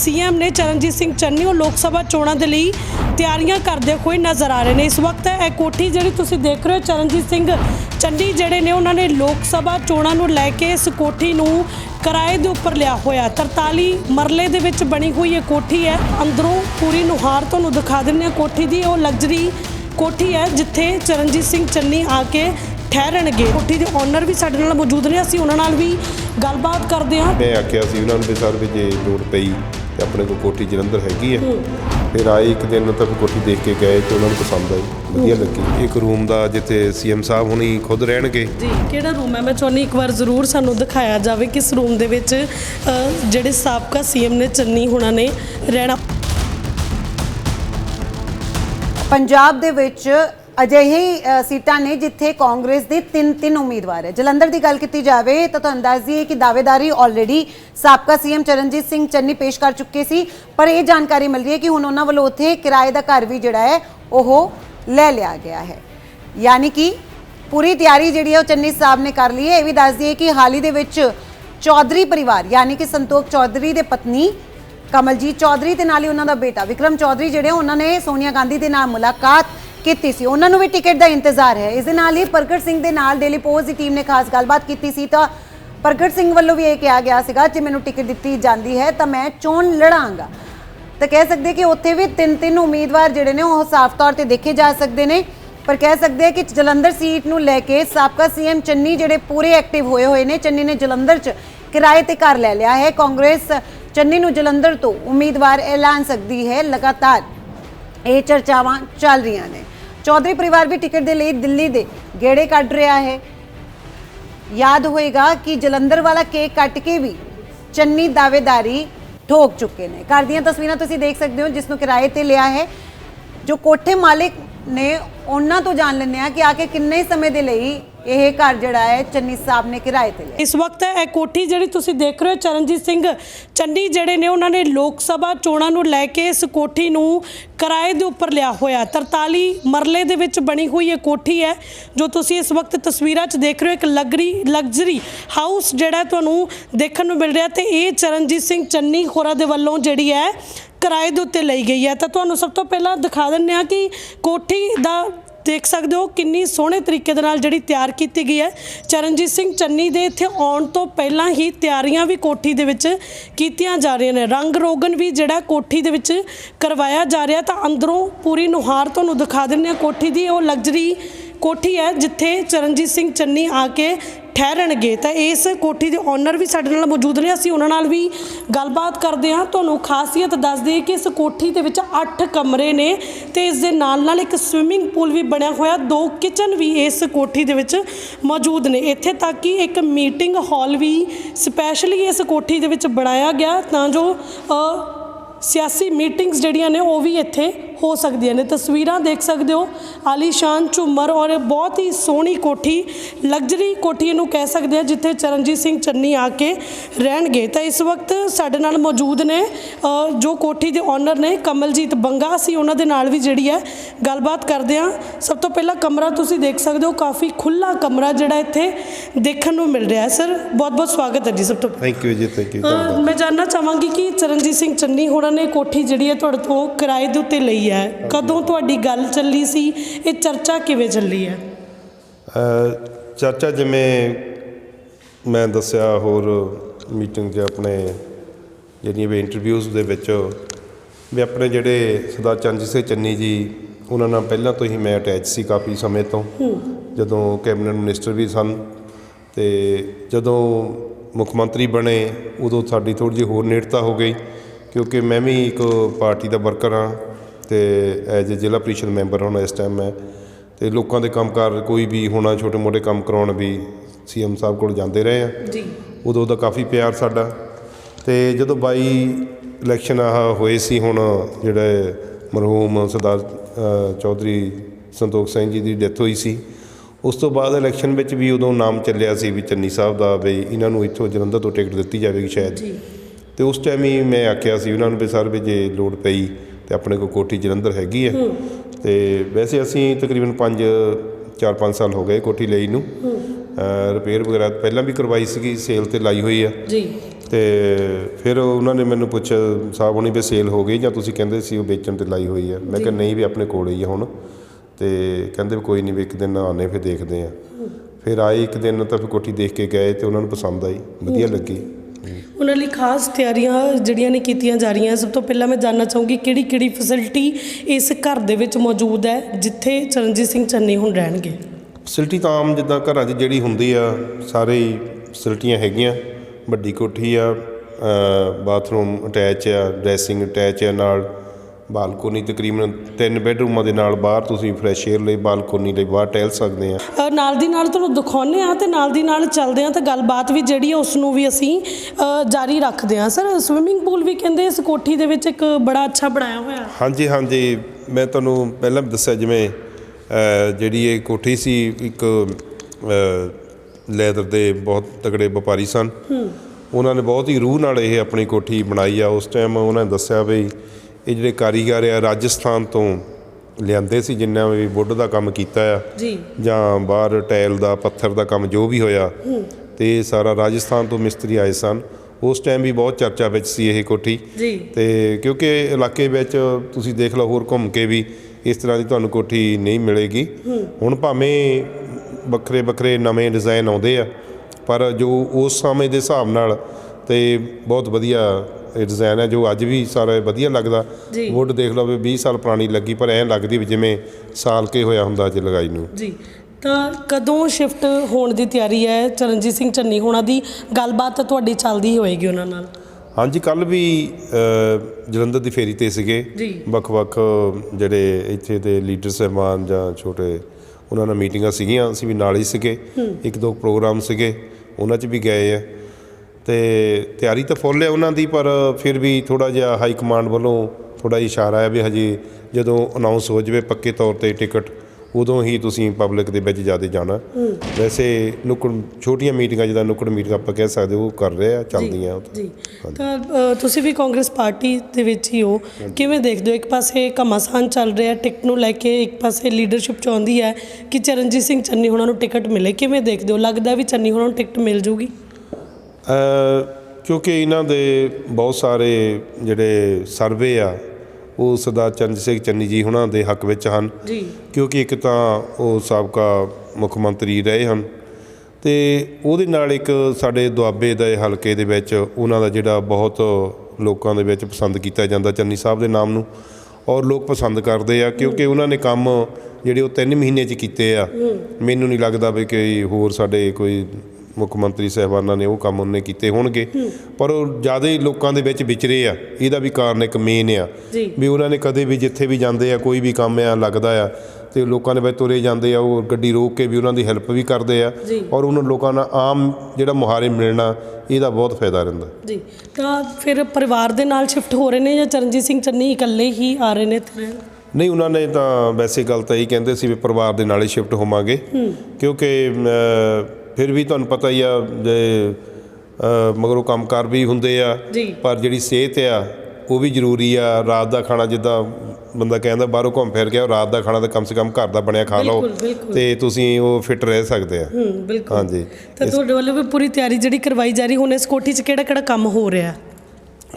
CM ਨੇ ਚਰਨਜੀਤ ਸਿੰਘ ਚੰਨੀ ਉਹ ਲੋਕ ਸਭਾ ਚੋਣਾਂ ਦੇ ਲਈ ਤਿਆਰੀਆਂ ਕਰਦੇ ਹੋਏ ਨਜ਼ਰ ਆ ਰਹੇ ਨੇ। ਇਸ ਵਕਤ ਇਹ ਕੋਠੀ ਜਿਹੜੀ ਤੁਸੀਂ ਦੇਖ ਰਹੇ ਹੋ, ਚਰਨਜੀਤ ਸਿੰਘ ਚੰਨੀ ਜਿਹੜੇ ਨੇ, ਉਹਨਾਂ ਨੇ ਲੋਕ ਸਭਾ ਚੋਣਾਂ ਨੂੰ ਲੈ ਕੇ ਇਸ ਕੋਠੀ ਨੂੰ ਕਿਰਾਏ ਦੇ ਉੱਪਰ ਲਿਆ ਹੋਇਆ। 43 ਮਰਲੇ ਦੇ ਵਿੱਚ ਬਣੀ ਹੋਈ ਇਹ ਕੋਠੀ ਹੈ। ਅੰਦਰੋਂ ਪੂਰੀ ਨੁਹਾਰ ਤੁਹਾਨੂੰ ਦਿਖਾ ਦਿੰਦੇ ਹਾਂ। ਕੋਠੀ ਦੀ ਉਹ ਲਗਜ਼ਰੀ ਕੋਠੀ ਹੈ, ਜਿੱਥੇ ਚਰਨਜੀਤ ਸਿੰਘ ਚੰਨੀ ਆ ਕੇ ਠਹਿਰਣਗੇ ਕੋਠੀ ਦੇ ਓਨਰ ਵੀ ਸਾਡੇ ਨਾਲ ਮੌਜੂਦ ਨੇ। ਅਸੀਂ ਉਹਨਾਂ ਨਾਲ ਵੀ ਗੱਲਬਾਤ ਕਰਦੇ ਹਾਂ। ਮੈਂ ਆਖਿਆ ਸੀ ਉਹਨਾਂ ਨੂੰ ਵੀ ਸਰ ਵੀ ਜੇ ਲੋੜ ਪਈ ਤੇ ਆਪਣੇ ਕੋਲ ਕੋਠੀ ਜਲੰਧਰ ਹੈਗੀ ਹੈ ਫਿਰ ਆਏ ਇੱਕ ਦਿਨ ਤੱਕ ਕੋਠੀ ਦੇਖ ਕੇ ਗਏ ਤੇ ਉਹਨਾਂ ਨੂੰ ਪਸੰਦ ਆਈ। ਵਧੀਆ ਲੱਗੀ। ਇੱਕ ਰੂਮ ਦਾ ਜਿੱਥੇ ਸੀਐਮ ਸਾਹਿਬ ਹੁਣੀ ਖੁਦ ਰਹਿਣਗੇ। ਜੀ ਕਿਹੜਾ ਰੂਮ ਹੈ? ਮੈਂ ਚਾਹੁੰਦੀ ਇੱਕ ਵਾਰ ਜ਼ਰੂਰ ਸਾਨੂੰ ਦਿਖਾਇਆ ਜਾਵੇ ਕਿਸ ਰੂਮ ਦੇ ਵਿੱਚ ਅ, ਜਿਹੜੇ ਸਾਬਕਾ ਸੀਐਮ ਨੇ ਚੰਨੀ ਹੁਣਾਂ ਨੇ ਰਹਿਣਾ। ਪੰਜਾਬ ਦੇ ਵਿੱਚ ਅਜਿਹੀ ਸੀਟਾਂ ਨੇ ਜਿੱਥੇ ਕਾਂਗਰਸ ਦੇ ਤਿੰਨ ਤਿੰਨ ਉਮੀਦਵਾਰ ਹੈ। ਜਲੰਧਰ ਦੀ ਗੱਲ ਕੀਤੀ ਜਾਵੇ ਤਾਂ ਤੁਹਾਨੂੰ ਦੱਸ ਦਈਏ ਕਿ ਦਾਅਵੇਦਾਰੀ ਆਲਰੇਡੀ ਸਾਬਕਾ ਸੀਐਮ ਚਰਨਜੀਤ ਸਿੰਘ ਚੰਨੀ ਪੇਸ਼ ਕਰ ਚੁੱਕੇ ਸੀ, ਪਰ ਇਹ ਜਾਣਕਾਰੀ ਮਿਲ ਰਹੀ ਹੈ ਕਿ ਹੁਣ ਉਹਨਾਂ ਵੱਲੋਂ ਉੱਥੇ ਕਿਰਾਏ ਦਾ ਘਰ ਵੀ ਜਿਹੜਾ ਹੈ, ਉਹ ਲੈ ਲਿਆ ਗਿਆ ਹੈ। ਯਾਨੀ ਕਿ ਪੂਰੀ ਤਿਆਰੀ ਜਿਹੜੀ ਹੈ ਉਹ ਚੰਨੀ ਸਾਹਿਬ ਨੇ ਕਰ ਲਈ ਹੈ। ਇਹ ਵੀ ਦੱਸ ਦਈਏ ਕਿ ਹਾਲ ਹੀ ਦੇ ਵਿੱਚ ਚੌਧਰੀ ਪਰਿਵਾਰ, ਯਾਨੀ ਕਿ ਸੰਤੋਖ ਚੌਧਰੀ ਦੇ ਪਤਨੀ ਕਮਲਜੀਤ ਚੌਧਰੀ ਤੇ ਨਾਲ ਹੀ ਉਹਨਾਂ ਦਾ ਬੇਟਾ ਵਿਕਰਮ ਚੌਧਰੀ ਜਿਹੜੇ ਉਹਨਾਂ ਨੇ ਸੋਨੀਆ ਗਾਂਧੀ ਦੇ ਨਾਲ ਮੁਲਾਕਾਤ ਕੀਤੀ ਸੀ। ਉਹਨਾਂ ਨੂੰ ਵੀ ਟਿਕਟ ਦਾ ਇੰਤਜ਼ਾਰ ਹੈ। ਇਸ ਦੇ ਨਾਲ ਹੀ ਪ੍ਰਗਟ ਸਿੰਘ ਦੇ ਨਾਲ ਡੇਲੀ ਪੋਸਟ ਦੀ ਟੀਮ ਨੇ ਖਾਸ ਗੱਲਬਾਤ ਕੀਤੀ ਸੀ ਤਾਂ ਪ੍ਰਗਟ ਸਿੰਘ ਵੱਲੋਂ ਵੀ ਇਹ ਕਿਹਾ ਗਿਆ ਸੀਗਾ, ਜੇ ਮੈਨੂੰ ਟਿਕਟ ਦਿੱਤੀ ਜਾਂਦੀ ਹੈ ਤਾਂ ਮੈਂ ਚੋਣ ਲੜਾਂਗਾ। ਤਾਂ ਕਹਿ ਸਕਦੇ ਕਿ ਉੱਥੇ ਵੀ ਤਿੰਨ ਤਿੰਨ ਉਮੀਦਵਾਰ ਜਿਹੜੇ ਨੇ ਉਹ ਸਾਫ਼ ਤੌਰ ਤੇ ਦੇਖੇ ਜਾ ਸਕਦੇ ਨੇ। ਪਰ ਕਹਿ ਸਕਦੇ ਆ ਕਿ ਜਲੰਧਰ ਸੀਟ ਨੂੰ ਲੈ ਕੇ ਸਾਬਕਾ ਸੀਐਮ ਚੰਨੀ ਜਿਹੜੇ ਪੂਰੇ ਐਕਟਿਵ ਹੋਏ ਹੋਏ ਨੇ, ਚੰਨੀ ਨੇ ਜਲੰਧਰ 'ਚ ਕਿਰਾਏ ਤੇ ਘਰ ਲੈ ਲਿਆ ਹੈ। ਕਾਂਗਰਸ ਚੰਨੀ ਨੂੰ ਜਲੰਧਰ ਤੋਂ ਉਮੀਦਵਾਰ ਐਲਾਨ ਸਕਦੀ ਹੈ। ਲਗਾਤਾਰ ਇਹ ਚਰਚਾਵਾਂ ਚੱਲ ਰਹੀਆਂ ਨੇ। ਚੌਧਰੀ ਪਰਿਵਾਰ ਵੀ ਟਿਕਟ ਦੇ ਲਈ ਦਿੱਲੀ ਦੇ ਗੇੜੇ ਕੱਢ ਰਿਹਾ ਹੈ। ਯਾਦ ਹੋਏਗਾ ਕਿ ਜਲੰਧਰ ਵਾਲਾ ਕੇਕ ਕੱਟ ਕੇ ਵੀ ਚੰਨੀ ਦਾਅਵੇਦਾਰੀ ਠੋਕ ਚੁੱਕੇ ਨੇ। ਘਰ ਦੀਆਂ ਤਸਵੀਰਾਂ ਤੁਸੀਂ ਦੇਖ ਸਕਦੇ ਹੋ, ਜਿਸ ਨੂੰ ਕਿਰਾਏ ਤੇ ਲਿਆ ਹੈ। ਜੋ ਕੋਠੇ ਮਾਲਿਕ ਨੇ, ਉਹਨਾਂ ਤੋਂ ਜਾਣ ਲੈਂਦੇ ਆ ਕਿ ਆਖੇ ਕਿੰਨੇ ਸਮੇਂ ਦੇ ਲਈ ਇਹ ਘਰ ਜਿਹੜਾ ਹੈ ਚੰਨੀ ਸਾਹਿਬ ਨੇ ਕਿਰਾਏ ਤੇ ਲਿਆ। ਇਸ ਵਕਤ ਇਹ ਕੋਠੀ ਜਿਹੜੀ ਤੁਸੀਂ ਦੇਖ ਰਹੇ ਹੋ, ਚਰਨਜੀਤ ਸਿੰਘ ਚੰਨੀ ਜਿਹੜੇ ਨੇ, ਉਹਨਾਂ ਨੇ ਲੋਕ ਸਭਾ ਚੋਣਾਂ ਨੂੰ ਲੈ ਕੇ ਇਸ ਕੋਠੀ ਨੂੰ ਕਿਰਾਏ ਦੇ ਉੱਪਰ ਲਿਆ ਹੋਇਆ 43 ਮਰਲੇ ਦੇ ਵਿੱਚ ਬਣੀ ਹੋਈ ਇਹ ਕੋਠੀ ਹੈ, ਜੋ ਤੁਸੀਂ ਇਸ ਵਕਤ ਤਸਵੀਰਾਂ 'ਚ ਦੇਖ ਰਹੇ ਹੋ, ਇੱਕ ਲਗਰੀ, ਲਗਜ਼ਰੀ ਹਾਊਸ ਜਿਹੜਾ ਤੁਹਾਨੂੰ ਦੇਖਣ ਨੂੰ ਮਿਲ ਰਿਹਾ ਤੇ ਇਹ ਚਰਨਜੀਤ ਸਿੰਘ ਚੰਨੀ ਹੋਰਾਂ ਦੇ ਵੱਲੋਂ ਜਿਹੜੀ ਹੈ ਕਿਰਾਏ ਦੇ ਉੱਤੇ ਲਈ ਗਈ ਹੈ। ਤਾਂ ਤੁਹਾਨੂੰ ਸਭ ਤੋਂ ਪਹਿਲਾਂ ਦਿਖਾ ਦਿੰਦੇ ਆ ਕਿ ਕੋਠੀ ਦਾ ਦੇਖ ਸਕਦੇ ਹੋ ਕਿੰਨੀ ਸੋਹਣੇ ਤਰੀਕੇ ਦੇ ਨਾਲ ਜਿਹੜੀ ਤਿਆਰ ਕੀਤੀ ਗਈ ਹੈ। ਚਰਨਜੀਤ ਸਿੰਘ ਚੰਨੀ ਦੇ ਇੱਥੇ ਆਉਣ ਤੋਂ ਪਹਿਲਾਂ ਹੀ ਤਿਆਰੀਆਂ ਵੀ ਕੋਠੀ ਦੇ ਵਿੱਚ ਕੀਤੀਆਂ ਜਾ ਰਹੀਆਂ ਨੇ। ਰੰਗ ਰੋਗਨ ਵੀ ਜਿਹੜਾ ਕੋਠੀ ਦੇ ਵਿੱਚ ਕਰਵਾਇਆ ਜਾ ਰਿਹਾ ਤਾਂ ਅੰਦਰੋਂ ਪੂਰੀ ਨੁਹਾਰ ਤੁਹਾਨੂੰ ਦਿਖਾ ਦਿੰਦੇ ਆ ਕੋਠੀ ਦੀ ਉਹ ਲਗਜ਼ਰੀ ਕੋਠੀ ਹੈ ਜਿੱਥੇ ਚਰਨਜੀਤ ਸਿੰਘ ਚੰਨੀ ਆ ਕੇ ਠਹਿਰਣਗੇ ਤਾਂ ਇਸ ਕੋਠੀ ਦੇ ਓਨਰ ਵੀ ਸਾਡੇ ਨਾਲ ਮੌਜੂਦ ਨੇ। ਅਸੀਂ ਉਹਨਾਂ ਨਾਲ ਵੀ ਗੱਲਬਾਤ ਕਰਦੇ ਹਾਂ। ਤੁਹਾਨੂੰ ਖਾਸੀਅਤ ਦੱਸ ਦਈਏ ਕਿ ਇਸ ਕੋਠੀ ਦੇ ਵਿੱਚ 8 ਕਮਰੇ ਨੇ ਤੇ ਇਸ ਦੇ ਨਾਲ ਨਾਲ ਇੱਕ ਸਵਿਮਿੰਗ ਪੂਲ ਵੀ ਬਣਿਆ ਹੋਇਆ। ਦੋ ਕਿਚਨ ਵੀ ਇਸ ਕੋਠੀ ਦੇ ਵਿੱਚ ਮੌਜੂਦ ਨੇ। ਇੱਥੇ ਤੱਕ ਕਿ ਇੱਕ ਮੀਟਿੰਗ ਹਾਲ ਵੀ ਸਪੈਸ਼ਲੀ ਇਸ ਕੋਠੀ ਦੇ ਵਿੱਚ ਬਣਾਇਆ ਗਿਆ। ਤਾਂ ਜੋ ਸਿਆਸੀ ਮੀਟਿੰਗਸ ਜਿਹੜੀਆਂ ਨੇ ਉਹ ਵੀ ਇੱਥੇ ਹੋ ਸਕਦੀਆਂ ਨੇ ਤਸਵੀਰਾਂ ਦੇਖ ਸਕਦੇ ਹੋ। ਆਲੀਸ਼ਾਨ ਝੂਮਰ ਔਰ ਬਹੁਤ ਹੀ ਸੋਹਣੀ ਕੋਠੀ ਲਗਜ਼ਰੀ ਕੋਠੀ ਇਹਨੂੰ ਕਹਿ ਸਕਦੇ ਆ ਜਿੱਥੇ ਚਰਨਜੀਤ ਸਿੰਘ ਚੰਨੀ ਆ ਕੇ ਰਹਿਣਗੇ। ਤਾਂ ਇਸ ਵਕਤ ਸਾਡੇ ਨਾਲ ਮੌਜੂਦ ਨੇ ਜੋ ਕੋਠੀ ਦੇ ਓਨਰ ਨੇ ਕਮਲਜੀਤ ਬੰਗਾ। ਅਸੀਂ ਉਹਨਾਂ ਦੇ ਨਾਲ ਵੀ ਜਿਹੜੀ ਹੈ ਗੱਲਬਾਤ ਕਰਦੇ ਹਾਂ। ਸਭ ਤੋਂ ਪਹਿਲਾਂ ਕਮਰਾ ਤੁਸੀਂ ਦੇਖ ਸਕਦੇ ਹੋ ਕਾਫੀ ਖੁੱਲਾ ਕਮਰਾ ਜਿਹੜਾ ਇੱਥੇ ਦੇਖਣ ਨੂੰ ਮਿਲ ਰਿਹਾ ਹੈ। ਸਰ ਬਹੁਤ ਬਹੁਤ ਸਵਾਗਤ ਹੈ ਜੀ ਸਭ ਤੋਂ। Thank you ji thank you ਮੈਂ ਜਾਨਣਾ ਚਾਹਾਂਗੀ ਕਿ ਚਰਨਜੀਤ ਸਿੰਘ ਚੰਨੀ ਹੋਰਾਂ ਨੇ ਕੋਠੀ ਜਿਹੜੀ ਹੈ ਤੁਹਾਡੇ ਤੋਂ ਕਿਰਾਏ ਦੇ ਉੱਤੇ ਲਈ ਹੈ? ਕਦੋਂ ਤੁਹਾਡੀ ਗੱਲ ਚੱਲੀ ਸੀ? ਇਹ ਚਰਚਾ ਕਿਵੇਂ ਚੱਲੀ ਹੈ? ਚਰਚਾ ਜਿਵੇਂ ਮੈਂ ਦੱਸਿਆ ਹੋਰ ਮੀਟਿੰਗ 'ਚ ਆਪਣੇ ਜਿਹੜੀਆਂ ਵੀ ਇੰਟਰਵਿਊਜ਼ ਦੇ ਵਿੱਚ ਵੀ ਆਪਣੇ ਜਿਹੜੇ ਸਰਦਾਰ ਚਰਨਜੀਤ ਸਿੰਘ ਚੰਨੀ ਜੀ ਉਹਨਾਂ ਨਾਲ ਪਹਿਲਾਂ ਤੋਂ ਹੀ ਮੈਂ ਅਟੈਚ ਸੀ ਕਾਫੀ ਸਮੇਂ ਤੋਂ। ਜਦੋਂ ਕੈਬਨਿਟ ਮਿਨਿਸਟਰ ਵੀ ਸਨ ਤੇ ਜਦੋਂ ਮੁੱਖ ਮੰਤਰੀ ਬਣੇ ਉਦੋਂ ਸਾਡੀ ਥੋੜੀ ਜਿਹੀ ਹੋਰ ਨੇੜਤਾ ਹੋ ਗਈ ਕਿਉਂਕਿ ਮੈਂ ਵੀ ਇੱਕ ਪਾਰਟੀ ਦਾ ਵਰਕਰ ਹਾਂ। ਤੇ ਐਜ਼ ਅ ਜ਼ਿਲ੍ਹਾ ਪ੍ਰੀਸ਼ਦ ਮੈਂਬਰ ਹੁਣ ਇਸ ਟਾਈਮ ਮੈਂ ਤੇ ਲੋਕਾਂ ਦੇ ਕੰਮਕਾਰ ਕੋਈ ਵੀ ਹੋਣਾ ਛੋਟੇ ਮੋਟੇ ਕੰਮ ਕਰਾਉਣ ਵੀ ਸੀਐਮ ਸਾਹਿਬ ਕੋਲ ਜਾਂਦੇ ਰਹੇ ਆ। ਜੀ। ਉਦੋਂ ਦਾ ਕਾਫੀ ਪਿਆਰ ਸਾਡਾ। ਤੇ ਜਦੋਂ ਬਾਈ ਇਲੈਕਸ਼ਨ ਆਹ ਹੋਏ ਸੀ ਹੁਣ ਜਿਹੜੇ ਮਰਹੂਮ ਸਰਦਾਰ ਚੌਧਰੀ ਸੰਤੋਖ ਸਿੰਘ ਜੀ ਦੀ ਡੈਥ ਹੋਈ ਸੀ ਉਸ ਤੋਂ ਬਾਅਦ ਇਲੈਕਸ਼ਨ ਵਿੱਚ ਵੀ ਉਦੋਂ ਨਾਮ ਚੱਲਿਆ ਸੀ ਵੀ ਚੰਨੀ ਸਾਹਿਬ ਦਾ ਵੀ ਇਹਨਾਂ ਨੂੰ ਇੱਥੋਂ ਜਲੰਧਰ ਤੋਂ ਟਿਕਟ ਦਿੱਤੀ ਜਾਵੇਗੀ ਸ਼ਾਇਦ। ਜੀ। ਤੇ ਉਸ ਟਾਈਮ ਹੀ ਮੈਂ ਆਖਿਆ ਸੀ ਉਹਨਾਂ ਨੂੰ ਵੀ ਸਰ ਵੀ ਜੇ ਲੋੜ ਪਈ ਤੇ ਆਪਣੇ ਕੋਲ ਕੋਠੀ ਜਲੰਧਰ ਹੈਗੀ ਹੈ। ਤੇ ਵੈਸੇ ਅਸੀਂ ਤਕਰੀਬਨ 5 4-5 ਸਾਲ ਹੋ ਗਏ ਕੋਠੀ ਲਈ ਨੂੰ। ਰਿਪੇਅਰ ਵਗੈਰਾ ਪਹਿਲਾਂ ਵੀ ਕਰਵਾਈ ਸੀਗੀ ਸੇਲ ਤੇ ਲਾਈ ਹੋਈ ਆ ਜੀ। ਤੇ ਫਿਰ ਉਹਨਾਂ ਨੇ ਮੈਨੂੰ ਪੁੱਛਿਆ ਸਾਹਿਬ ਹੁਣੀ ਵੀ ਸੇਲ ਹੋ ਗਈ ਜਾਂ ਤੁਸੀਂ ਕਹਿੰਦੇ ਸੀ ਉਹ ਵੇਚਣ ਤੇ ਲਾਈ ਹੋਈ ਹੈ? ਮੈਂ ਕਿਹਾ ਨਹੀਂ ਵੀ ਆਪਣੇ ਕੋਲ ਹੀ ਆ ਹੁਣ। ਤੇ ਕਹਿੰਦੇ ਵੀ ਕੋਈ ਨਹੀਂ ਵੀ ਇੱਕ ਦਿਨ ਆਨੇ ਫਿਰ ਦੇਖਦੇ ਆ ਫਿਰ ਆਏ ਇੱਕ ਦਿਨ ਤਾਂ ਫਿਰ ਕੋਠੀ ਦੇਖ ਕੇ ਗਏ ਤੇ ਉਹਨਾਂ ਨੂੰ ਪਸੰਦ ਆਈ ਵਧੀਆ ਲੱਗੀ। ਉਹਨਾਂ ਲਈ ਖਾਸ ਤਿਆਰੀਆਂ ਜਿਹੜੀਆਂ ਨੇ ਕੀਤੀਆਂ ਜਾ ਰਹੀਆਂ। ਸਭ ਤੋਂ ਪਹਿਲਾਂ ਮੈਂ ਜਾਨਣਾ ਚਾਹੂੰਗੀ ਕਿਹੜੀ ਕਿਹੜੀ ਫੈਸਿਲਿਟੀ ਇਸ ਘਰ ਦੇ ਵਿੱਚ ਮੌਜੂਦ ਹੈ, ਜਿੱਥੇ ਚਰਨਜੀਤ ਸਿੰਘ ਚੰਨੀ ਹੁਣ ਰਹਿਣਗੇ? ਫੈਸਿਲਿਟੀ ਤਾਂ ਆਮ ਜਿੱਦਾਂ ਘਰਾਂ 'ਚ ਜਿਹੜੀ ਹੁੰਦੀ ਆ, ਸਾਰੇ ਹੀ ਫੈਸਿਲਿਟੀਆਂ ਹੈਗੀਆਂ। ਵੱਡੀ ਕੋਠੀ ਆ ਬਾਥਰੂਮ ਅਟੈਚ ਆ ਡਰੈਸਿੰਗ ਅਟੈਚ ਆ ਨਾਲ। ਬਾਲਕੋਨੀ ਤਕਰੀਬਨ ਤਿੰਨ ਬੈੱਡਰੂਮਾਂ ਦੇ ਨਾਲ ਬਾਹਰ ਤੁਸੀਂ ਫਰੈਸ਼ ਏਅਰ ਲਈ ਬਾਲਕੋਨੀ ਲਈ ਬਾਹਰ ਟਹਿਲ ਸਕਦੇ ਆ। ਨਾਲ ਦੀ ਨਾਲ ਤੁਹਾਨੂੰ ਦਿਖਾਉਂਦੇ ਆ ਤੇ ਨਾਲ ਦੀ ਨਾਲ ਚੱਲਦੇ ਆ ਤੇ ਗੱਲਬਾਤ ਵੀ ਜਿਹੜੀ ਆ ਉਸ ਨੂੰ ਵੀ ਅਸੀਂ ਜਾਰੀ ਰੱਖਦੇ ਆ। ਸਰ ਸਵਿਮਿੰਗ ਪੂਲ ਵੀ ਕਹਿੰਦੇ ਇਸ ਕੋਠੀ ਦੇ ਵਿੱਚ ਇੱਕ ਬੜਾ ਅੱਛਾ ਬਣਾਇਆ ਹੋਇਆ ਹਾਂਜੀ ਹਾਂਜੀ। ਮੈਂ ਤੁਹਾਨੂੰ ਪਹਿਲਾਂ ਵੀ ਦੱਸਿਆ ਜਿਵੇਂ ਜਿਹੜੀ ਇਹ ਕੋਠੀ ਸੀ ਇੱਕ ਲੈਦਰ ਦੇ ਬਹੁਤ ਤਗੜੇ ਵਪਾਰੀ ਸਨ। ਉਹਨਾਂ ਨੇ ਬਹੁਤ ਹੀ ਰੂਹ ਨਾਲ ਇਹ ਆਪਣੀ ਕੋਠੀ ਬਣਾਈ ਆ। ਉਸ ਟਾਈਮ ਉਹਨਾਂ ਨੇ ਦੱਸਿਆ ਵੀ ਇਹ ਜਿਹੜੇ ਕਾਰੀਗਰ ਆ ਰਾਜਸਥਾਨ ਤੋਂ ਲਿਆਂਦੇ ਸੀ ਜਿੰਨਾ ਵੀ ਵੁੱਡ ਦਾ ਕੰਮ ਕੀਤਾ ਆ ਜੀ। ਜਾਂ ਬਾਹਰ ਟਾਇਲ ਦਾ ਪੱਥਰ ਦਾ ਕੰਮ ਜੋ ਵੀ ਹੋਇਆ ਤੇ ਸਾਰਾ ਰਾਜਸਥਾਨ ਤੋਂ ਮਿਸਤਰੀ ਆਏ ਸਨ। ਉਸ ਟਾਈਮ ਵੀ ਬਹੁਤ ਚਰਚਾ ਵਿੱਚ ਸੀ ਇਹ ਕੋਠੀ। ਜੀ। ਤੇ ਕਿਉਂਕਿ ਇਲਾਕੇ ਵਿੱਚ ਤੁਸੀਂ ਦੇਖ ਲਓ ਹੋਰ ਘੁੰਮ ਕੇ ਵੀ ਇਸ ਤਰ੍ਹਾਂ ਦੀ ਤੁਹਾਨੂੰ ਕੋਠੀ ਨਹੀਂ ਮਿਲੇਗੀ। ਹੁਣ ਭਾਵੇਂ ਵੱਖਰੇ ਵੱਖਰੇ ਨਵੇਂ ਡਿਜ਼ਾਈਨ ਆਉਂਦੇ ਆ ਪਰ ਜੋ ਉਸ ਸਮੇਂ ਦੇ ਹਿਸਾਬ ਨਾਲ ਤੇ ਬਹੁਤ ਵਧੀਆ ਡਿਜ਼ਾਈਨ ਹੈ ਜੋ ਅੱਜ ਵੀ ਸਾਰਾ ਵਧੀਆ ਲੱਗਦਾ। ਜੀ। ਵੁੱਡ ਦੇਖ ਲਓ ਵੀ 20 ਸਾਲ ਪੁਰਾਣੀ ਲੱਗੀ ਪਰ ਐਂ ਲੱਗਦੀ ਵੀ ਜਿਵੇਂ ਸਾਲ ਕੇ ਹੋਇਆ ਹੁੰਦਾ ਅੱਜ ਲਗਾਈ ਨੂੰ। ਜੀ। ਤਾਂ ਕਦੋਂ ਸ਼ਿਫਟ ਹੋਣ ਦੀ ਤਿਆਰੀ ਹੈ? ਚਰਨਜੀਤ ਸਿੰਘ ਚੰਨੀ ਹੋਣਾ ਦੀ ਗੱਲਬਾਤ ਤਾਂ ਤੁਹਾਡੀ ਚੱਲਦੀ ਹੋਏਗੀ ਉਹਨਾਂ ਨਾਲ। ਹਾਂਜੀ ਕੱਲ ਵੀ ਅ, ਜਲੰਧਰ ਦੀ ਫੇਰੀ ਤੇ ਸੀਗੇ। ਜੀ। ਵੱਖ-ਵੱਖ ਜਿਹੜੇ ਇੱਥੇ ਦੇ ਲੀਡਰ ਸਹਿਬਾਨ ਜਾਂ ਛੋਟੇ ਉਹਨਾਂ ਨਾਲ ਮੀਟਿੰਗਾਂ ਸੀਗੀਆਂ ਅਸੀਂ ਵੀ ਨਾਲ ਹੀ ਸੀਗੇ। ਇੱਕ ਦੋ ਪ੍ਰੋਗਰਾਮ ਸੀਗੇ ਉਹਨਾਂ 'ਚ ਵੀ ਗਏ ਆ। ਤੇ ਤਿਆਰੀ ਤਾਂ ਫੁੱਲ ਹੈ ਉਹਨਾਂ ਦੀ ਪਰ ਫਿਰ ਵੀ ਥੋੜਾ ਜਿਹਾ ਹਾਈ ਕਮਾਂਡ ਵੱਲੋਂ ਥੋੜਾ ਇਸ਼ਾਰਾ ਹੈ ਵੀ ਹਜੇ ਜਦੋਂ ਅਨਾਉਂਸ ਹੋ ਜਾਵੇ ਪੱਕੇ ਤੌਰ ਤੇ ਟਿਕਟ ਉਦੋਂ ਹੀ ਤੁਸੀਂ ਪਬਲਿਕ ਦੇ ਵਿੱਚ ਜ਼ਿਆਦਾ ਜਾਣਾ। ਵੈਸੇ ਨੁੱਕੜ ਛੋਟੀਆਂ ਮੀਟਿੰਗਾਂ ਜਿੱਦਾਂ ਨੁੱਕੜ ਮੀਟਿੰਗ ਆਪਾਂ ਕਹਿ ਸਕਦੇ ਉਹ ਕਰ ਰਹੇ ਆ ਚੱਲਦੀਆਂ। ਜੀ ਤਾਂ ਤੁਸੀਂ ਵੀ ਕਾਂਗਰਸ ਪਾਰਟੀ ਦੇ ਵਿੱਚ ਹੀ ਹੋ। ਕਿਵੇਂ ਦੇਖਦੇ ਹੋ? ਇੱਕ ਪਾਸੇ ਘਮਾਸਾਨ ਚੱਲ ਰਿਹਾ ਟਿਕਟ ਨੂੰ ਲੈ ਕੇ ਇੱਕ ਪਾਸੇ ਲੀਡਰਸ਼ਿਪ ਚਾਹੁੰਦੀ ਹੈ ਕਿ ਚਰਨਜੀਤ ਸਿੰਘ ਚੰਨੀ ਹੋਣਾ ਨੂੰ ਟਿਕਟ ਮਿਲੇ। ਕਿਵੇਂ ਦੇਖਦੇ ਹੋ? ਲੱਗਦਾ ਵੀ ਚੰਨੀ ਹੋਣਾ ਨੂੰ ਟਿਕਟ ਮਿਲ ਜੂਗੀ? ਕਿਉਂਕਿ ਇਹਨਾਂ ਦੇ ਬਹੁਤ ਸਾਰੇ ਜਿਹੜੇ ਸਰਵੇ ਆ ਉਹ ਸਰਦਾਰ ਚਰਨਜੀਤ ਸਿੰਘ ਚੰਨੀ ਜੀ ਹੁਣਾਂ ਦੇ ਹੱਕ ਵਿੱਚ ਹਨ। ਜੀ। ਕਿਉਂਕਿ ਇੱਕ ਤਾਂ ਉਹ ਸਾਬਕਾ ਮੁੱਖ ਮੰਤਰੀ ਰਹੇ ਹਨ ਤੇ ਉਹਦੇ ਨਾਲ ਇੱਕ ਸਾਡੇ ਦੁਆਬੇ ਦੇ ਹਲਕੇ ਦੇ ਵਿੱਚ ਉਹਨਾਂ ਦਾ ਜਿਹੜਾ ਬਹੁਤ ਲੋਕਾਂ ਦੇ ਵਿੱਚ ਪਸੰਦ ਕੀਤਾ ਜਾਂਦਾ ਚੰਨੀ ਸਾਹਿਬ ਦੇ ਨਾਮ ਨੂੰ ਔਰ ਲੋਕ ਪਸੰਦ ਕਰਦੇ ਆ ਕਿਉਂਕਿ ਉਹਨਾਂ ਨੇ ਕੰਮ ਜਿਹੜੇ ਉਹ 3 ਮਹੀਨੇ 'ਚ ਕੀਤੇ ਆ। ਮੈਨੂੰ ਨਹੀਂ ਲੱਗਦਾ ਵੀ ਕਿ ਹੋਰ ਸਾਡੇ ਕੋਈ ਮੁੱਖ ਮੰਤਰੀ ਸਾਹਿਬਾਨਾਂ ਨੇ ਉਹ ਕੰਮ ਉਹਨੇ ਕੀਤੇ ਹੋਣਗੇ। ਪਰ ਉਹ ਜ਼ਿਆਦਾ ਲੋਕਾਂ ਦੇ ਵਿੱਚ ਵਿਚਰੇ ਆ। ਇਹਦਾ ਵੀ ਕਾਰਨ ਇੱਕ ਮੇਨ ਆ। ਵੀ ਉਹਨਾਂ ਨੇ ਕਦੇ ਵੀ ਜਿੱਥੇ ਵੀ ਜਾਂਦੇ ਆ ਕੋਈ ਵੀ ਕੰਮ ਆ ਲੱਗਦਾ ਆ ਤੇ ਲੋਕਾਂ ਦੇ ਵਿੱਚ ਤੁਰੇ ਜਾਂਦੇ ਆ ਉਹ ਗੱਡੀ ਰੋਕ ਕੇ ਵੀ ਉਹਨਾਂ ਦੀ ਹੈਲਪ ਵੀ ਕਰਦੇ ਆ। ਔਰ ਉਹਨਾਂ ਲੋਕਾਂ ਨਾਲ ਆਮ ਜਿਹੜਾ ਮੁਹਾਰੇ ਮਿਲਣਾ ਇਹਦਾ ਬਹੁਤ ਫਾਇਦਾ ਰਹਿੰਦਾ। ਜੀ। ਤਾਂ ਫਿਰ ਪਰਿਵਾਰ ਦੇ ਨਾਲ ਸ਼ਿਫਟ ਹੋ ਰਹੇ ਨੇ ਜਾਂ ਚਰਨਜੀਤ ਸਿੰਘ ਚੰਨੀ ਇਕੱਲੇ ਹੀ ਆ ਰਹੇ ਨੇ ਨਹੀਂ ਉਹਨਾਂ ਨੇ ਤਾਂ ਵੈਸੇ ਗੱਲ ਤਾਂ ਇਹ ਕਹਿੰਦੇ ਸੀ ਵੀ ਪਰਿਵਾਰ ਦੇ ਨਾਲ ਹੀ ਸ਼ਿਫਟ ਹੋਵਾਂਗੇ ਕਿਉਂਕਿ ਫਿਰ ਵੀ ਤੁਹਾਨੂੰ ਪਤਾ ਹੀ ਆ ਜੇ ਮਗਰੋਂ ਕੰਮਕਾਰ ਵੀ ਹੁੰਦੇ ਆ। ਪਰ ਜਿਹੜੀ ਸਿਹਤ ਆ ਉਹ ਵੀ ਜ਼ਰੂਰੀ ਆ। ਰਾਤ ਦਾ ਖਾਣਾ ਜਿੱਦਾਂ ਬੰਦਾ ਕਹਿੰਦਾ ਬਾਹਰੋਂ ਘੁੰਮ ਫਿਰ ਗਿਆ ਰਾਤ ਦਾ ਖਾਣਾ ਤਾਂ ਕਮ ਸੇ ਕਮ ਘਰ ਦਾ ਬਣਿਆ ਖਾ ਲਓ। ਤੇ ਤੁਸੀਂ ਉਹ ਫਿੱਟ ਰਹਿ ਸਕਦੇ ਆ। ਬਿਲਕੁਲ। ਹਾਂਜੀ। ਤਾਂ ਤੁਹਾਡੇ ਵੱਲੋਂ ਵੀ ਪੂਰੀ ਤਿਆਰੀ ਜਿਹੜੀ ਕਰਵਾਈ ਜਾ ਰਹੀ ਹੁਣ ਇਸ ਕੋਠੀ 'ਚ ਕਿਹੜਾ ਕਿਹੜਾ ਕੰਮ ਹੋ ਰਿਹਾ?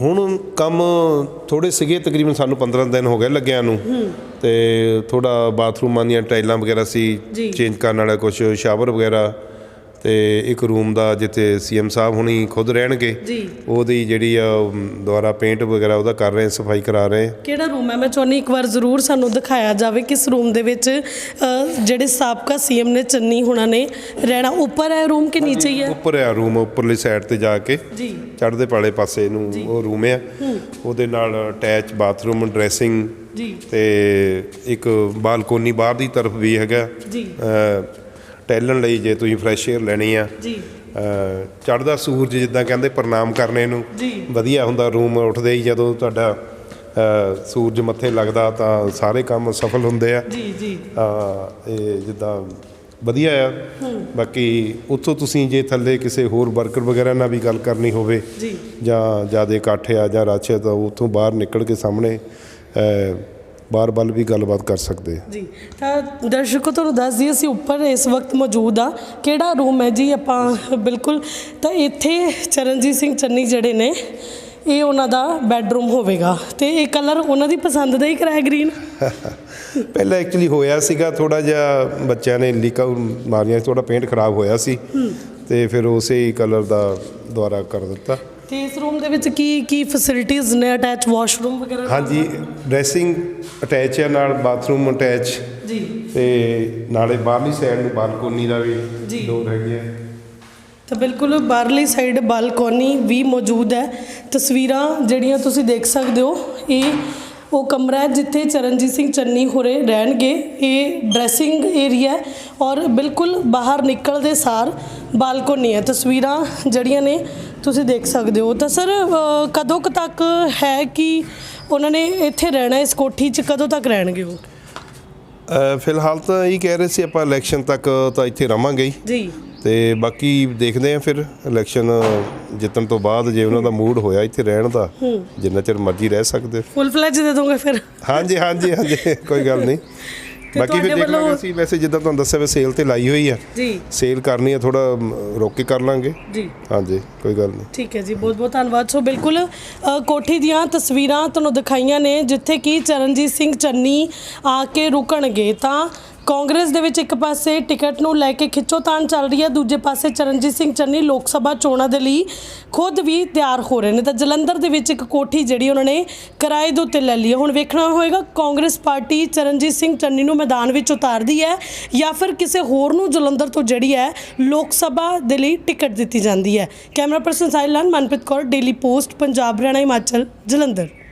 ਹੁਣ ਕੰਮ ਥੋੜੇ ਸੀਗੇ ਤਕਰੀਬਨ ਸਾਨੂੰ 15 ਦਿਨ ਹੋ ਗਏ ਲੱਗਿਆਂ ਨੂੰ। ਤੇ ਥੋੜਾ ਬਾਥਰੂਮਾਂ ਦੀਆਂ ਟਾਈਲਾਂ ਵਗੈਰਾ ਸੀ। ਚੇਂਜ ਕਰਨ ਵਾਲਾ ਕੁਝ ਸ਼ਾਵਰ ਵਗੈਰਾ। ਤੇ ਇੱਕ ਰੂਮ ਦਾ ਜਿੱਥੇ ਸੀਐਮ ਸਾਹਿਬ ਹੁਣੀ ਖੁਦ ਰਹਿਣਗੇ ਜੀ। ਉਹਦੀ ਜਿਹੜੀ ਆ ਦੁਬਾਰਾ ਪੇਂਟ ਵਗੈਰਾ ਉਹਦਾ ਕਰ ਰਹੇ ਸਫ਼ਾਈ ਕਰਾ ਰਹੇ। ਕਿਹੜਾ ਰੂਮ ਹੈ? ਮੈਂ ਚਾਹੁੰਦੀ ਇੱਕ ਵਾਰ ਜ਼ਰੂਰ ਸਾਨੂੰ ਦਿਖਾਇਆ ਜਾਵੇ ਕਿਸ ਰੂਮ ਦੇ ਵਿੱਚ ਜਿਹੜੇ ਸਾਬਕਾ ਸੀਐਮ ਨੇ ਚੰਨੀ ਹੋਣਾ ਨੇ ਰਹਿਣਾ। ਉੱਪਰ ਹੈ ਰੂਮ ਕਿ ਨੀਚੇ ਹੀ ਹੈ? ਉੱਪਰ ਆ ਰੂਮ ਉੱਪਰਲੀ ਸਾਈਡ ਤੇ ਜਾ ਕੇ। ਜੀ। ਚੜ੍ਹਦੇ ਪਾਲੇ ਪਾਸੇ ਨੂੰ ਉਹ ਰੂਮ ਆ ਉਹਦੇ ਨਾਲ ਅਟੈਚ ਬਾਥਰੂਮ ਡਰੈਸਿੰਗ ਜੀ। ਤੇ ਇੱਕ ਬਾਲਕੋਨੀ ਬਾਹਰ ਦੀ ਤਰਫ ਵੀ ਹੈਗਾ। ਜੀ। ਟਹਿਲਣ ਲਈ ਜੇ ਤੁਸੀਂ ਫਰੈਸ਼ ਏਅਰ ਲੈਣੀ ਆ। ਜੀ। ਚੜਦਾ ਸੂਰਜ ਜਿੱਦਾਂ ਕਹਿੰਦੇ ਪ੍ਰਣਾਮ ਕਰਨੇ ਨੂੰ। ਵਧੀਆ ਹੁੰਦਾ ਰੂਮ ਉੱਠਦੇ ਹੀ ਜਦੋਂ ਤੁਹਾਡਾ ਸੂਰਜ ਮੱਥੇ ਲੱਗਦਾ ਤਾਂ ਸਾਰੇ ਕੰਮ ਸਫਲ ਹੁੰਦੇ ਆ। ਜੀ ਜੀ। ਅ, ਇਹ ਜਿੱਦਾਂ ਵਧੀਆ ਆ। ਬਾਕੀ ਉੱਥੋਂ ਤੁਸੀਂ ਜੇ ਥੱਲੇ ਕਿਸੇ ਹੋਰ ਵਰਕਰ ਵਗੈਰਾ ਨਾਲ ਵੀ ਗੱਲ ਕਰਨੀ ਹੋਵੇ ਜੀ। ਜਾਂ ਜ਼ਿਆਦਾ ਇਕੱਠ ਆ ਜਾਂ ਆ ਤਾਂ ਉੱਥੋਂ ਬਾਹਰ ਨਿਕਲ ਕੇ ਸਾਹਮਣੇ ਅ, ਬਾਰ ਵੱਲ ਵੀ ਗੱਲਬਾਤ ਕਰ ਸਕਦੇ ਆ ਜੀ ਤਾਂ ਦਰਸ਼ਕੋ ਤੁਹਾਨੂੰ ਦੱਸ ਦਈਏ ਅਸੀਂ ਉੱਪਰ ਇਸ ਵਕਤ ਮੌਜੂਦ ਆ ਕਿਹੜਾ ਰੂਮ ਹੈ ਜੀ ਆਪਾਂ? ਬਿਲਕੁਲ। ਤਾਂ ਇੱਥੇ ਚਰਨਜੀਤ ਸਿੰਘ ਚੰਨੀ ਜਿਹੜੇ ਨੇ ਇਹ ਉਹਨਾਂ ਦਾ ਬੈੱਡਰੂਮ ਹੋਵੇਗਾ। ਤੇ ਇਹ ਕਲਰ ਉਹਨਾਂ ਦੀ ਪਸੰਦ ਦਾ ਹੀ ਕਰਾਇਆ ਗ੍ਰੀਨ ਪਹਿਲਾਂ ਐਕਚੁਅਲੀ ਹੋਇਆ ਸੀਗਾ ਥੋੜਾ ਜਿਹਾ ਬੱਚਿਆਂ ਨੇ ਲੀਕਾਂ ਮਾਰੀਆਂ ਥੋੜਾ ਪੇਂਟ ਖਰਾਬ ਹੋਇਆ ਸੀ। ਤੇ ਫਿਰ ਉਸੇ ਹੀ ਕਲਰ ਦਾ ਦੁਆਰਾ ਕਰ ਦਿੱਤਾ। ਤੇ ਇਸ ਰੂਮ ਦੇ ਵਿੱਚ ਕੀ ਕੀ ਫੈਸਿਲਿਟੀਆਂ ਨੇ ਅਟੈਚ ਵਾਸ਼ਰੂਮ ਵਗੈਰਾ? ਹਾਂਜੀ ਡਰੈਸਿੰਗ ਅਟੈਚ ਹੈ ਨਾਲ ਬਾਥਰੂਮ ਅਟੈਚ ਜੀ। ਤੇ ਨਾਲੇ ਬਾਹਰਲੀ ਸਾਈਡ ਨੂੰ ਬਾਲਕੋਨੀ ਦਾ ਵੀ। ਡੋਰ ਹੈਗੀ ਹੈ ਤਾਂ ਬਿਲਕੁਲ ਬਾਹਰਲੀ ਸਾਈਡ ਬਾਲਕੋਨੀ ਵੀ ਮੌਜੂਦ ਹੈ। ਤਸਵੀਰਾਂ ਜਿਹੜੀਆਂ ਤੁਸੀਂ ਦੇਖ ਸਕਦੇ ਹੋ ਇਹ ਉਹ ਕਮਰਾ ਹੈ ਜਿੱਥੇ ਚਰਨਜੀਤ ਸਿੰਘ ਚੰਨੀ ਹੋਰੇ ਰਹਿਣਗੇ। ਇਹ ਡਰੈਸਿੰਗ ਏਰੀਆ ਔਰ ਬਿਲਕੁਲ ਬਾਹਰ ਨਿਕਲਦੇ ਸਾਰ ਬਾਲਕੋਨੀ ਹੈ। ਤਸਵੀਰਾਂ ਜਿਹੜੀਆਂ ਨੇ ਤੁਸੀਂ ਦੇਖ ਸਕਦੇ ਹੋ। ਤਾਂ ਸਰ ਕਦੋਂ ਕੁ ਤੱਕ ਹੈ ਕਿ ਉਹਨਾਂ ਨੇ ਇੱਥੇ ਰਹਿਣਾ ਇਸ ਕੋਠੀ 'ਚ ਕਦੋਂ ਤੱਕ ਰਹਿਣਗੇ ਉਹ? ਫਿਲਹਾਲ ਤਾਂ ਇਹ ਕਹਿ ਰਹੇ ਸੀ ਆਪਾਂ ਇਲੈਕਸ਼ਨ ਤੱਕ ਤਾਂ ਇੱਥੇ ਰਵਾਂਗੇ ਜੀ। ਤੇ ਬਾਕੀ ਦੇਖਦੇ ਆ ਫਿਰ ਇਲੈਕਸ਼ਨ ਜਿੱਤਣ ਤੋਂ ਬਾਅਦ ਜੇ ਉਹਨਾਂ ਦਾ ਮੂਡ ਹੋਇਆ ਇੱਥੇ ਰਹਿਣ ਦਾ ਜਿੰਨਾ ਚਿਰ ਮਰਜ਼ੀ ਰਹਿ ਸਕਦੇ। ਫੁੱਲ ਫਲੈਜ ਦੇ ਦੋਗੇ ਫਿਰ? ਹਾਂਜੀ ਹਾਂਜੀ ਹਾਂਜੀ ਕੋਈ ਗੱਲ ਨਹੀਂ। ਬਾਕੀ ਫਿਰ ਤੁਹਾਡੇ ਦੇਖ ਲਾਂਗੇ ਅਸੀਂ। ਵੈਸੇ ਜਿੱਦਾਂ ਤੁਹਾਨੂੰ ਦੱਸਿਆ ਵੀ ਸੇਲ ਤੇ ਲਾਈ ਹੋਈ ਆ। ਜੀ। ਸੇਲ ਕਰਨੀ ਆ ਥੋੜਾ ਰੋਕ ਕੇ ਕਰ ਲਾਂਗੇ। ਜੀ। ਹਾਂਜੀ ਕੋਈ ਗੱਲ ਨਹੀਂ। ਠੀਕ ਹੈ ਜੀ ਬਹੁਤ ਬਹੁਤ ਧੰਨਵਾਦ। ਸੋ ਬਿਲਕੁਲ ਕੋਠੀ ਦੀਆਂ ਤਸਵੀਰਾਂ ਤੁਹਾਨੂੰ ਦਿਖਾਈਆਂ ਨੇ ਜਿੱਥੇ ਕਿ ਚਰਨਜੀਤ ਸਿੰਘ ਚੰਨੀ ਆ ਕੇ ਰੁਕਣਗੇ। ਤਾਂ ਕਾਂਗਰਸ ਦੇ ਵਿੱਚ ਇੱਕ ਪਾਸੇ ਟਿਕਟ ਨੂੰ ਲੈ ਕੇ ਖਿੱਚੋਤਾਣ ਚੱਲ ਰਹੀ ਹੈ, ਦੂਜੇ ਪਾਸੇ ਚਰਨਜੀਤ ਸਿੰਘ ਚੰਨੀ ਲੋਕ ਸਭਾ ਚੋਣਾਂ ਦੇ ਲਈ ਖੁਦ ਵੀ ਤਿਆਰ ਹੋ ਰਹੇ ਨੇ। ਤਾਂ ਜਲੰਧਰ ਦੇ ਵਿੱਚ ਇੱਕ ਕੋਠੀ ਜਿਹੜੀ ਉਹਨਾਂ ਨੇ ਕਿਰਾਏ ਦੇ ਉੱਤੇ ਲੈ ਲਈ ਹੈ। ਹੁਣ ਵੇਖਣਾ ਹੋਏਗਾ, ਕਾਂਗਰਸ ਪਾਰਟੀ ਚਰਨਜੀਤ ਸਿੰਘ ਚੰਨੀ ਨੂੰ ਮੈਦਾਨ ਵਿੱਚ ਉਤਾਰਦੀ ਹੈ ਜਾਂ ਫਿਰ ਕਿਸੇ ਹੋਰ ਨੂੰ ਜਲੰਧਰ ਤੋਂ ਜਿਹੜੀ ਹੈ ਲੋਕ ਸਭਾ ਦੇ ਲਈ ਟਿਕਟ ਦਿੱਤੀ ਜਾਂਦੀ ਹੈ। Camera person Sahil Lal, Manpreet Kaur, Daily Post, Punjab, Haryana, Himachal, Jalandhar.